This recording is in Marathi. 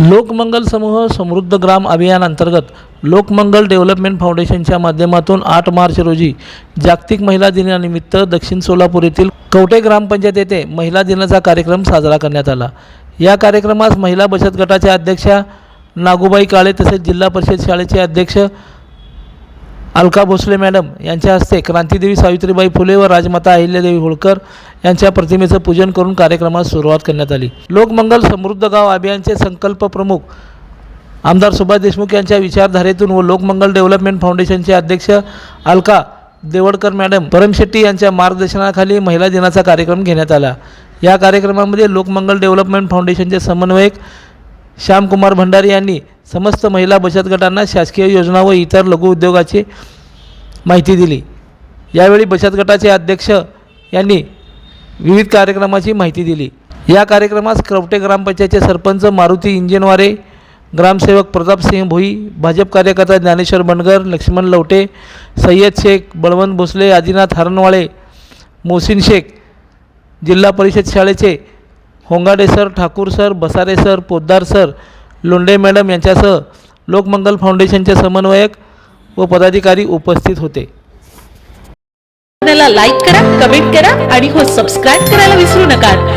लोकमंगल समूह समृद्ध ग्राम अभियान अंतर्गत लोकमंगल डेव्हलपमेंट फाउंडेशनच्या माध्यमातून आठ मार्च रोजी जागतिक महिला दिनानिमित्त दक्षिण सोलापूर येथील कवटे ग्रामपंचायत येथे महिला दिनाचा कार्यक्रम साजरा करण्यात आला. या कार्यक्रमास महिला बचत गटाच्या अध्यक्षा नागूबाई काळे तसेच जिल्हा परिषद शाळेचे अध्यक्ष अलका भोसले मॅडम यांच्या हस्ते क्रांतीदेवी सावित्रीबाई फुले व राजमाता अहिल्यादेवी होळकर यांच्या प्रतिमेचं पूजन करून कार्यक्रमास सुरुवात करण्यात आली. लोकमंगल समृद्ध गाव अभियानचे संकल्प प्रमुख आमदार सुभाष देशमुख यांच्या विचारधारेतून व लोकमंगल डेव्हलपमेंट फाउंडेशनचे अध्यक्ष अलका देवडकर मॅडम परमशेट्टी यांच्या मार्गदर्शनाखाली महिला दिनाचा कार्यक्रम घेण्यात आला. या कार्यक्रमामध्ये लोकमंगल डेव्हलपमेंट फाउंडेशनचे समन्वयक श्यामकुमार भंडारी यांनी समस्त महिला बचत गटांना शासकीय योजना व इतर लघुउद्योगाची माहिती दिली. यावेळी बचत गटाचे अध्यक्ष यांनी विविध कार्यक्रमाची माहिती दिली. या कार्यक्रमास क्रवटे ग्रामपंचायतचे सरपंच मारुती इंजिनवारे ग्रामसेवक प्रतापसिंह भोई भाजप कार्यकर्ता ज्ञानेश्वर बनगर लक्ष्मण लवटे सय्यद शेख बळवंत भोसले आदिनाथ हरणवाळे मोहसिन शेख जिल्हा परिषद शाळेचे Hongade sir Thakur sir Basare sir Poddar sir Londhe madam यांच्यासह लोकमंगल फाउंडेशनचे समन्वयक व पदाधिकारी उपस्थित होते. लाईक करा कमेंट करा आणि हो सबस्क्राईब करायला विसरू नका.